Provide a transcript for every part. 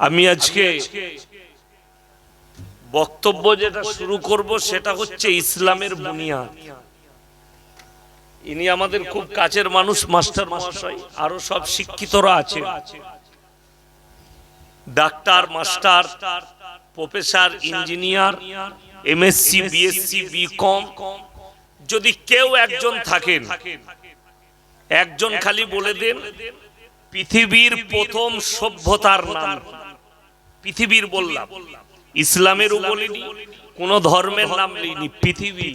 আমি আজকে বক্তব্য যেটা শুরু করব সেটা হচ্ছে ইসলামের বুনিয়াদ। ইনি আমাদের খুব কাছের মানুষ মাস্টার মহাশয় আরও সব শিক্ষিতরা আছে doctor, master, professor, engineer, MSc, BSc, BCom, যদি কেউ একজন থাকেন, একজন খালি বলে দেন, পৃথিবীর প্রথম সভ্যতার নাম। পৃথিবীর বললাম। ইসলামেরও বলিনি কোন ধর্মের নাম নেইনি, পৃথিবী।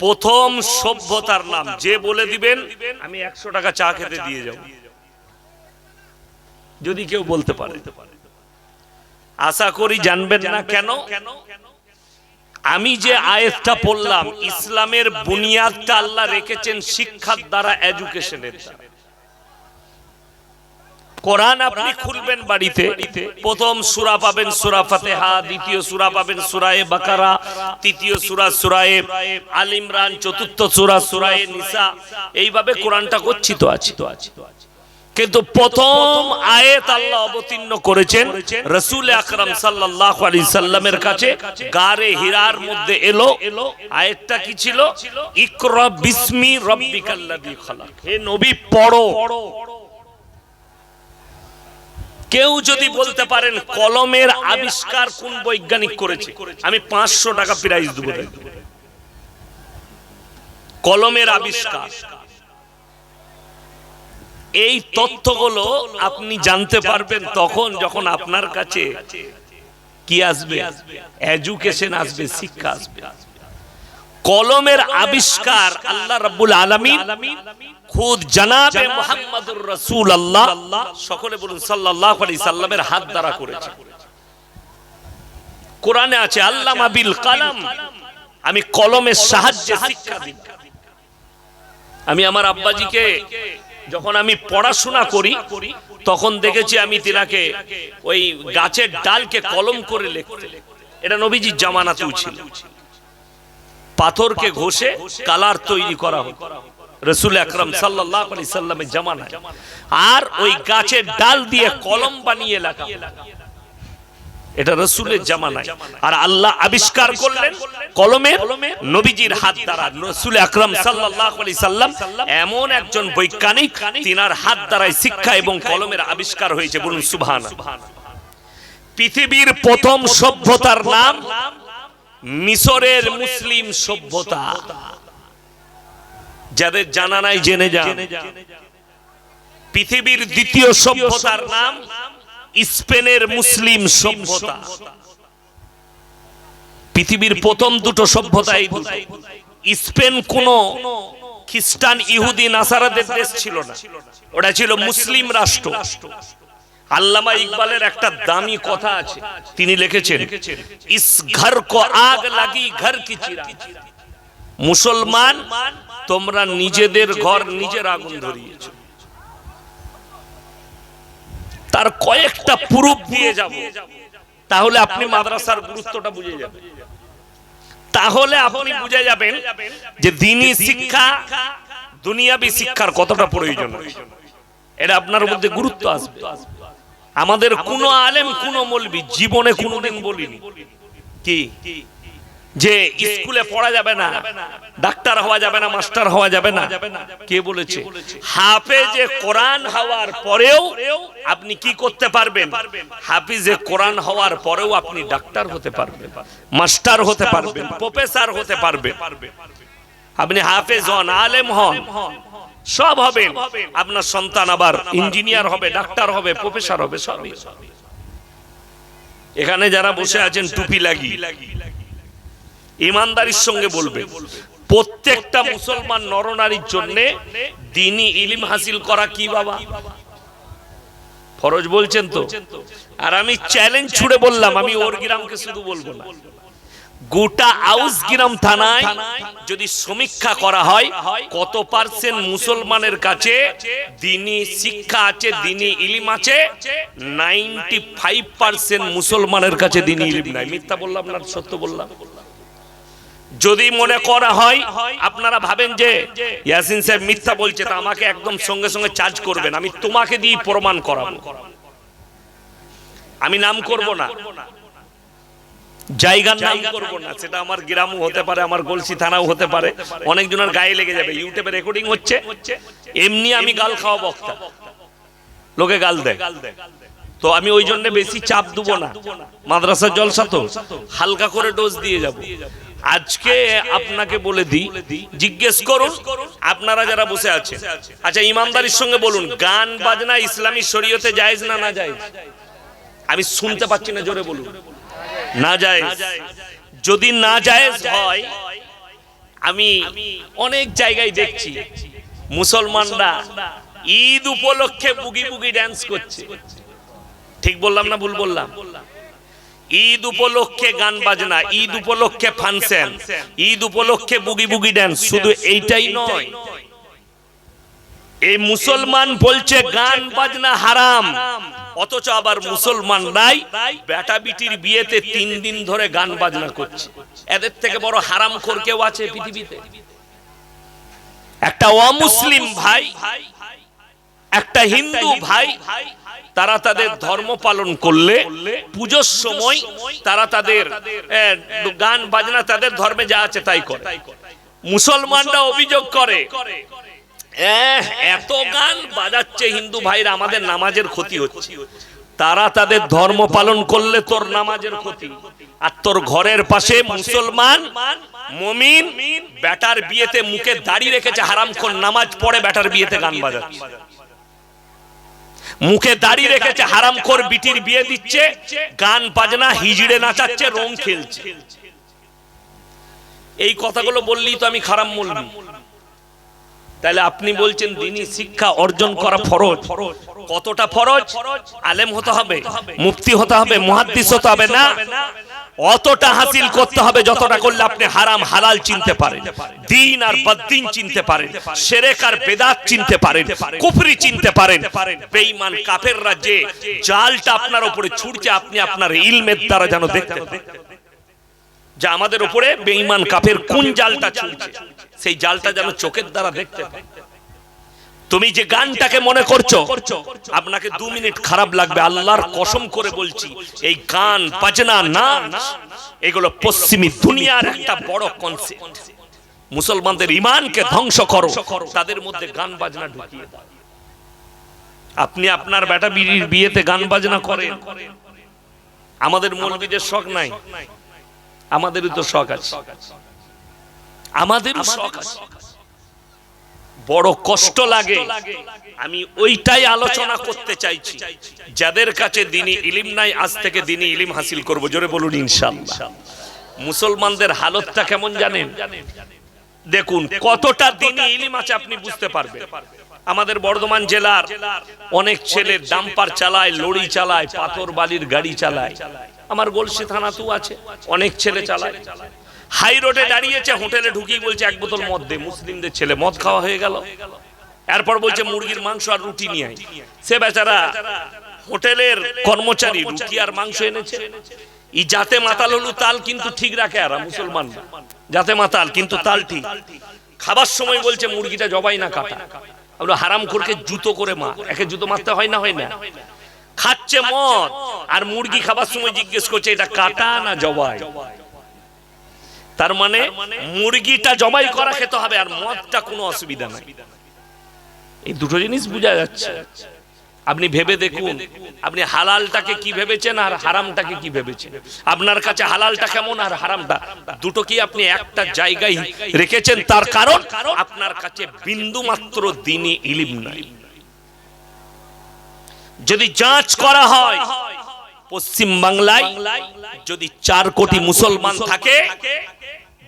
প্রথম সভ্যতার নাম, যে বলে দিবেন, আমি একশো টাকা চা খেতে দিয়ে যাব। যদি কেউ বলতে পারে। আশা করি জানবেন না কেন? আমি যে আয়াতটা পড়লাম, ইসলামের বুনিয়াদটা আল্লাহ রেখেছেন শিক্ষার দ্বারা এডুকেশনের দ্বারা। কোরআন আপনি খুলবেন বাড়িতে, প্রথম সূরা পাবেন সূরা ফাতিহা, দ্বিতীয় সুরা পাবেন সূরায়ে বাকারা, তৃতীয় সুরা সূরায়ে আল ইমরান, চতুর্থ সুরা সূরায়ে নিসা। এইভাবে কোরআনটা গচ্ছিত আছে। তো আছে কিন্তু প্রথম আয়াত আল্লাহ অবতীর্ণ করেছেন রসুল আকরাম সাল্লাল্লাহু আলাইহি সাল্লামের কাছে। গারে হীরার মধ্যে এলো। আয়াতটা কি ছিল? ইকরা বিসমি রাব্বিকাল্লাযী খালাক। হে নবী, পড়ো। কেউ যদি বলতে পারেন কলমের আবিষ্কার কোন বৈজ্ঞানিক করেছে, আমি পাঁচশো টাকা প্রাইজ দেবো। কলমের আবিষ্কার। এই তথ্যগুলো আপনি জানতে পারবেন তখন যখন আপনার কাছে কি আসবে? এডুকেশন আসবে, শিক্ষা আসবে। কলমের আবিষ্কার আল্লাহ রাব্বুল আলামিন খুদ জানাবে মুহাম্মাদুর রাসূল আল্লাহ সকলে বলুন সাল্লাল্লাহু আলাইহি সাল্লামের হাত দ্বারা করেছে। কোরআনে আছে আল্লামা বিল কালাম। আমি কলমের সাহায্যে শিক্ষা দিই। আমি আমার আব্বাজিকে যখন আমি পড়াশোনা করি তখন দেখেছি আমি তিনাকে ওই গাছের ডালকে কলম করে লিখতে। এটা নবীজির জামানাতেও ছিল। পাথরকে ঘষে কালার তৈরি করা হতো। রসুল আকরম সাল্লাহ আলি সাল্লামের জামানায় আর ওই গাছের ডাল দিয়ে কলম বানিয়ে লেখা এটা রসুলের জামানায়। আর আল্লাহ আবিষ্কার করলেন কলমের নবীজির হাত দ্বারা। রসুল আকরম সাল্লাহ আলি সাল্লাম এমন একজন বৈজ্ঞানিক তিনার হাত দ্বারাই শিক্ষা এবং কলমের আবিষ্কার হয়েছে বলুন সুভান পৃথিবীর প্রথম সভ্যতার নাম মিশরের মুসলিম সভ্যতা। যাদের জানা নাই, জেনে যান। পৃথিবীর দ্বিতীয় সভ্যতার নাম স্পেনের মুসলিম সভ্যতা। পৃথিবীর প্রথম দুটো সভ্যতা এই দুটো। স্পেন কোন খ্রিস্টান, ইহুদি, নাসারাদের দেশ ছিল না। ওটা ছিল মুসলিম রাষ্ট্র। আল্লামা ইকবালের একটা দামি কথা আছে। তিনি লিখেছেন, ইস ঘর কো আগ লাগি ঘর কি চিরা। মুসলমান, তোমরা নিজেদের ঘর নিজের আগুন ধরিয়েছ। তার কয়েকটা প্রুফ দিয়ে যাব। তাহলে আপনি মাদ্রাসার গুরুত্বটা বুঝে যাবেন। তাহলে আপনি বুঝে যাবেন যে দিনই শিক্ষা, দুনিয়াবি শিক্ষার কতটা প্রয়োজন। এটা আপনার মধ্যে গুরুত্ব আসবে। আমাদের কোন আলেম কোন মলবি জীবনে কোনোদিন বলিনি। কি? যে স্কুলে পড়া যাবে না ডাক্তার হওয়া যাবে না মাস্টার হওয়া যাবে না কে বলেছে? হাফেজে কোরআন হওয়ার পরেও আপনি কি করতে পারবেন? হাফিজে কোরআন হওয়ার পরেও আপনি ডাক্তার হতে পারবেন। মাস্টার হতে পারবেন। প্রফেসর হতে পারবেন। আপনি হাফেজ হন। আলেম হন। সব হবেন আপনার সন্তান আবার ইঞ্জিনিয়ার হবে ডাক্তার হবে প্রফেসর হবে সবই এখানে যারা বসে আছেন টুপি লাগি ইমানদারির সঙ্গে বলবে প্রত্যেকটা মুসলমান নরনারীর জন্য দিনই ইলিম হাসিল করা কি বাবা? ফরজ বলছেন তো? আর আমি চ্যালেঞ্জ ছুড়ে বললাম আমি ওর গ্রামকে শুধু বলব না। গোটা আউস গ্রাম থানায় যদি সমীক্ষা করা হয় কত পার্সেন্ট মুসলমানের কাছে দিনী শিক্ষা আছে দিনী ইলিম আছে? নাইনটি ফাইভ পার্সেন্ট মুসলমানের কাছে দিনী ইলিম নাই। মিথ্যা বললাম না সত্য বললাম? যদি মনে করা হয় আপনারা ভাবেন যে ইয়াসিন সাহেব মিথ্যা বলছে তা আমাকে একদম সঙ্গে সঙ্গে চার্জ করবেন আমি তোমাকে দিয়ে প্রমাণ করাবো। আমি নাম করব না। জায়গার নাম করব না সেটা আমার গ্রামও হতে পারে আমার গলসি থানাও হতে পারে। অনেকজনের গায়ে লেগে যাবে ইউটিউবে রেকর্ডিং হচ্ছে। এমনি আমি গাল খাওয়া বক্তা। লোকে গাল দেয়। তো আমি ওই জন্য বেশি চাপ দেবো না। মাদ্রাসার জলসা তো। হালকা করে ডোজ দিয়ে যাব। আজকে আপনাকে বলে দিই জিজ্ঞেস করুন আপনারা যারা বসে আছে আচ্ছা ইমানদারির সঙ্গে বলুন গান বাজনা ইসলামী শরীয়তে জায়েজ না না জায়েজ? আমি শুনতে পাচ্ছি না জোরে বলুন। না যায়। যদি না জায়েজ হয় আমি অনেক জায়গায় দেখছি। মুসলমানরা ঈদ উপলক্ষে বুগি বুগি ড্যান্স করছে। ঠিক বললাম না ভুল বললাম ঈদ উপলক্ষে গান বাজনা ঈদ উপলক্ষে ফাংশন ঈদ উপলক্ষে বুগি বুগি ড্যান্স শুধু এইটাই নয়। এই মুসলমান বলছে গান বাজনা হারাম। অথচ আবার মুসলমানরাই বেটা বিটির বিয়েতে তিন দিন ধরে গান বাজনা করছে। এদের থেকে বড় হারাম খোর কেউ আছে পৃথিবীতে? একটা অমুসলিম ভাই, একটা হিন্দু ভাই, তারা তাদের ধর্ম পালন করলে পুজোর সময় তারা তাদের গান বাজনা তাদের ধর্মে যা আছে তাই করে। মুসলমানরা অভিযোগ করে এত গান বাজাচ্ছে হিন্দু ভাইরা, আমাদের নামাজের ক্ষতি হচ্ছে। তারা তাদের ধর্ম পালন করলে তোর নামাজের ক্ষতি। আর তোর ঘরের পাশে মুসলমান, মমিন বিয়েতে মুখে দাড়ি রেখেছে, হারাম নামাজ পড়ে বিয়েতে গান বাজাচ্ছে। মুখে রেখেছে, হারাম খোর বিটির বিয়ে দিচ্ছে, গান বাজনা, হিজড়ে নাচাচ্ছে, রং খেলছে। এই কথাগুলো বললেই তো আমি খারাপ বলবি তাহলে আপনি বলছেন দিনী শিক্ষা অর্জন করা ফরজ। কতটা ফরজ? আলেম হতে হবে মুফতি হতে হবে মুহাদ্দিস হতে হবে না? অতটা হাসিল করতে হবে যতটা করলে আপনি হারাম হালাল চিনতে পারেন। দিন আর বদ্দিন চিনতে পারেন। সেরেক আর বেদাত চিনতে পারেন। কুফরি চিনতে পারেন। বেঈমান কাফের রাজ্যে জালটা আপনার উপরে ছুটছে আপনি আপনার ইলমের দ্বারা যেন দেখতে পান। যা আমাদের উপরে বেঈমান কাফের কোন জালটা ছুটছে সেই জালটা যেন চোখের দ্বারা দেখতে পাই তুমি যে গানটাকে মনে করছ আপনাকে দু মিনিট খারাপ লাগবে। আল্লাহর কসম করে বলছি এই গান বাজনা নাচ এগুলো পশ্চিমী দুনিয়ার একটা বড় কনসেপ্ট মুসলমানদের ইমানকে ধ্বংস করো। তাদের মধ্যে গান বাজনা ঢুকিয়ে দাও। আপনি আপনার বেটা বিড়ির বিয়েতে গান বাজনা করেন। আমাদের মৌলবীদের শখ নাই। আমাদেরও তো শখ আছে। আমাদেরও শখ আছে। বড় কষ্ট লাগে। আমি ওইটাই আলোচনা করতে চাইছি। যাদের কাছে দিনী ইলিম নাই, আজ থেকে দিনী ইলিম হাসিল করব। জোরে বলুন, ইনশাআল্লাহ। মুসলমানদের হালতটা কেমন জানেন? দেখুন, কতটা দিনী ইলিম আছে আপনি বুঝতে পারবেন। আমাদের বর্ধমান জেলার অনেক ছেলে ডাম্পার চালায়, লড়ি চালায় পাথর বালির গাড়ি চালায়। আমার গলসি থানাতেও আছে, অনেক ছেলে চালায়। হাই রোডে দাঁড়িয়েছে, হোটেলে ঢুকিয়ে বলছে, এক বোতল মদ দে, মুসলিমদের ছেলে, মদ খাওয়া হয়ে গেল। এরপর বলছে, মুরগির মাংস আর রুটি নিয়ে। সে বেচারা হোটেলের কর্মচারী, রুটি আর মাংস এনেছে। ই যাতে মাতাল হলু, তাল কিন্তু ঠিক রাখে আর, মুসলমান। যাতে মাতাল, কিন্তু তাল ঠিক। খাবার সময় বলছে, মুরগিটা জবাই না কাটা। আমরা হারাম করকে জুতো করে মা একে জুতো মারতে হয় না হয় না? খাচ্ছে মদ। আর মুরগি খাবার সময় জিজ্ঞেস করছে এটা কাটা না জবাই? তার মানে মুরগিটা জবাই করা খেতে হবে আর মদটা কোনো অসুবিধা নাই। এই দুটো জিনিস বোঝা যাচ্ছে। আপনি ভেবে দেখুন আপনি হালালটাকে কি ভেবেছেন আর হারামটাকে কি ভেবেছেন? আপনার কাছে হালালটা কেমন আর হারামটা? দুটো কি আপনি একটা জায়গায় রেখেছেন? তার কারণ আপনার কাছে বিন্দু মাত্র দিনই ইলিম নাই। যদি যাচ করা হয়, পশ্চিম বাংলায় যদি চার কোটি মুসলমান থাকে,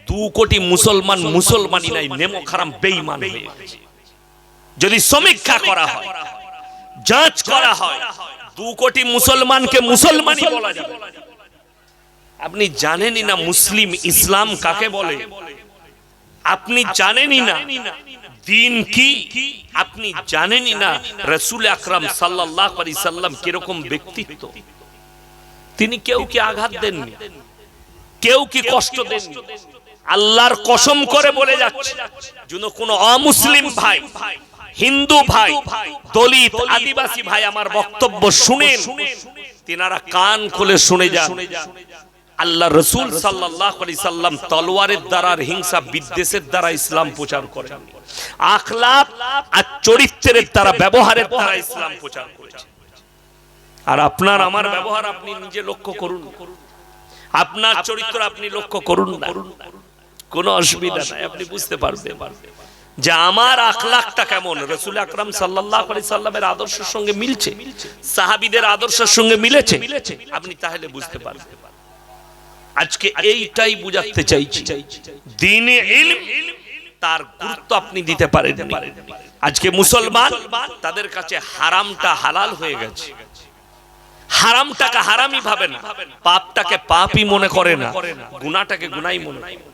দু কোটি মুসলমান মুসলমানই নাই, নেমো খারাম বেঈমান হয়ে। যদি সমীক্ষা করা হয়, যাচ করা হয়, দু কোটি মুসলমানকে মুসলমানই বলা যাবে আপনি জানেনই না মুসলিম ইসলাম কাকে বলে আপনি জানেনই না দিন কি? আপনি জানেনই না রসুল আকরাম সাল্লাহ সাল্লাম কীরকম ব্যক্তিত্ব। তিনি কেউ কি আঘাত দেননি? কেউ কি কষ্ট দেননি? আল্লাহর কসম করে বলে যাচ্ছে, যেন কোন অমুসলিম ভাই, হিন্দু ভাই, দলিত, আদিবাসী ভাই আমার বক্তব্য শুনেন, তিনারা কান খুলে শুনে যান। আল্লাহ রসুল সাল্লাহ সাল্লাম তলোয়ারের দ্বারা হিংসা বিদ্বেষের দ্বারা ইসলাম প্রচার করেন। আখলাপ আর চরিত্রের দ্বারা, ব্যবহারের দ্বারা ইসলাম প্রচার করেছে আর আপনার, আমার ব্যবহার আপনি নিজে লক্ষ্য করুন আপনার চরিত্র আপনি লক্ষ্য করুন কোনো অসুবিধা নাই, আপনি বুঝতে পারবেন। যে আমার আখলাখটা কেমন? রসুল আকরাম সাল্লাহ আলি সাল্লামের আদর্শের সঙ্গে মিলছে? সাহাবিদের আদর্শের সঙ্গে মিলেছে? আপনি তাহলে বুঝতে পারবেন। আজকে এইটাই বুঝাতে চাইছি। দিনে ইলম, তার গুরুত্ব আপনি দিতে পারেন আজকে মুসলমান, তাদের কাছে হারামটা হালাল হয়ে গেছে। হারামটাকে হারামই ভাবে না। পাপটাকে পাপই মনে করে না। গুনাটাকে গুনাই মনে করে।